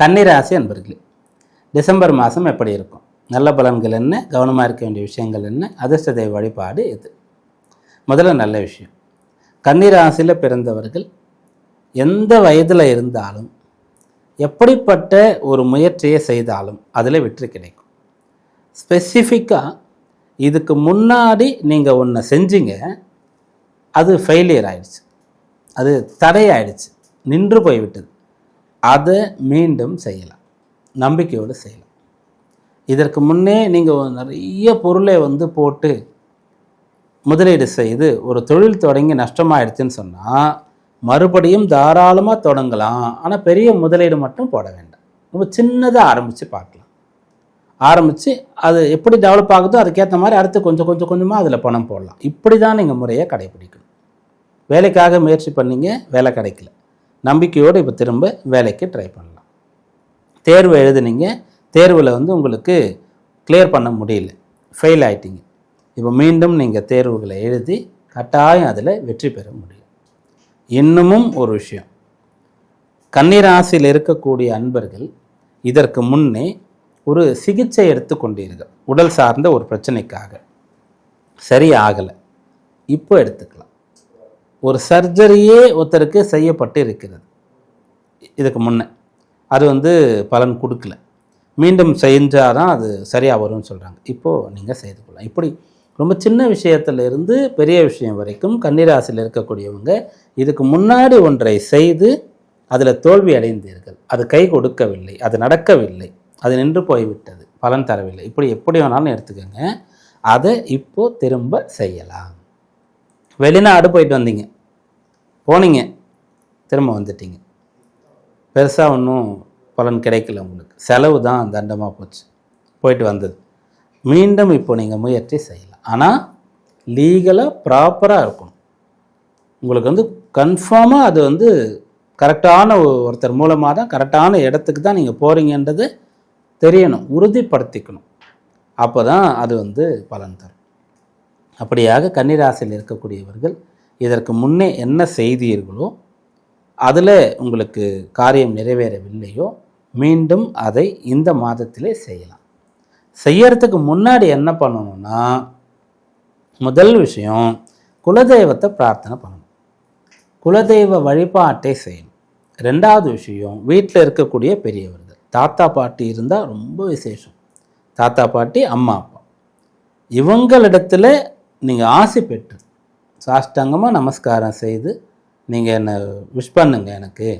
கன்னிராசி அன்பர்களே டிசம்பர் மாதம் எப்படி இருக்கும்? நல்ல பலன்கள் என்ன? கவனமாக இருக்க வேண்டிய விஷயங்கள் என்ன? அதிர்ஷ்ட தெய்வ வழிபாடு எது? முதல்ல நல்ல விஷயம். கன்னிராசியில் பிறந்தவர்கள் எந்த வயதில் இருந்தாலும் எப்படிப்பட்ட ஒரு முயற்சியை செய்தாலும் அதில் வெற்றி கிடைக்கும். ஸ்பெசிஃபிக்காக இதுக்கு முன்னாடி நீங்கள் ஒன்று செஞ்சீங்க அது ஃபெயிலியர் ஆயிடுச்சு. அது தடையாயிடுச்சு. நின்று போய்விட்டது. அதை மீண்டும் செய்யலாம். நம்பிக்கையோடு செய்யலாம். இதற்கு முன்னே நீங்கள் நிறைய பொருளை வந்து போட்டு முதலீடு செய்து ஒரு தொழில் தொடங்கி நஷ்டமாயிடுச்சுன்னு சொன்னால் மறுபடியும் தாராளமாக தொடங்கலாம். ஆனால் பெரிய முதலீடு மட்டும் போட வேண்டாம். ரொம்ப சின்னதாக ஆரம்பித்து பார்க்கலாம். ஆரம்பித்து அது எப்படி டெவலப் ஆகுதோ அதுக்கேற்ற மாதிரி அடுத்து கொஞ்சம் கொஞ்சம் கொஞ்சமாக அதில் பணம் போடலாம். இப்படி தான் நீங்கள் முறையை கடைபிடிக்கணும். வேலைக்காக முயற்சி பண்ணீங்க வேலை கிடைக்கல. நம்பிக்கையோடு இப்போ திரும்ப வேலைக்கு ட்ரை பண்ணலாம். தேர்வு எழுதுனீங்க தேர்வில் வந்து உங்களுக்கு கிளியர் பண்ண முடியல. ஃபெயில் ஆகிட்டீங்க இப்போ மீண்டும் நீங்கள் தேர்வுகளை எழுதி கட்டாயம் அதில் வெற்றி பெற முடியும். இன்னமும் ஒரு விஷயம். கன்னிராசியில் இருக்கக்கூடிய அன்பர்கள் இதற்கு முன்னே ஒரு சிகிச்சை எடுத்துக்கொண்டீர்கள் உடல் சார்ந்த ஒரு பிரச்சனைக்காக. சரி ஆகலை. இப்போ எடுத்துக்கலாம். ஒரு சர்ஜரியே ஒருத்தருக்கு செய்யப்பட்டு இருக்கிறது இதுக்கு முன்னே. அது வந்து பலன் கொடுக்கல. மீண்டும் செஞ்சால் தான் அது சரியாக வரும்னு சொல்கிறாங்க இப்போது நீங்கள் செய்து கொள்ளலாம். இப்படி ரொம்ப சின்ன விஷயத்துல இருந்து பெரிய விஷயம் வரைக்கும் கன்னிராசியில் இருக்கக்கூடியவங்க இதுக்கு முன்னாடி ஒன்றை செய்து அதில் தோல்வி அடைந்தீர்கள். அது கை கொடுக்கவில்லை. அது நடக்கவில்லை. அது நின்று போய்விட்டது. பலன் தரவில்லை. இப்படி எப்படி வேணாலும் எடுத்துக்கோங்க. அதை இப்போது திரும்ப செய்யலாம். வெளிநாடு போயிட்டு வந்தீங்க. போனீங்க திரும்ப வந்துட்டீங்க. பெருசாக ஒன்றும் பலன் கிடைக்கல உங்களுக்கு. செலவு தான் தண்டமாக போச்சு. போயிட்டு வந்தது. மீண்டும் இப்போ நீங்கள் முயற்சி செய்யலாம். ஆனால் லீகலாக ப்ராப்பராக இருக்கணும். உங்களுக்கு வந்து கன்ஃபார்மாக அது வந்து கரெக்டான ஒருத்தர் மூலமாக தான் கரெக்டான இடத்துக்கு தான் நீங்கள் போகிறீங்கன்றது தெரியணும். உறுதிப்படுத்திக்கணும். அப்போ தான் அது வந்து பலன் தரும். அப்படியாக கன்னிராசியில் இருக்கக்கூடியவர்கள் இதற்கு முன்னே என்ன செய்தீர்களோ அதில் உங்களுக்கு காரியம் நிறைவேறவில்லையோ மீண்டும் அதை இந்த மாதத்திலே செய்யலாம். செய்யறதுக்கு முன்னாடி என்ன பண்ணணும்னா முதல் விஷயம் குலதெய்வத்தை பிரார்த்தனை பண்ணணும். குலதெய்வ வழிபாட்டை செய்யணும். ரெண்டாவது விஷயம் வீட்டில் இருக்கக்கூடிய பெரியவர்கள். தாத்தா பாட்டி இருந்தால் ரொம்ப விசேஷம். தாத்தா பாட்டி அம்மா அப்பா. இவங்களிடத்துல நீங்கள் ஆசை பெற்று சாஷ்டாங்கமாக நமஸ்காரம் செய்து நீங்கள் என்னை விஷ் பண்ணுங்க எனக்கு.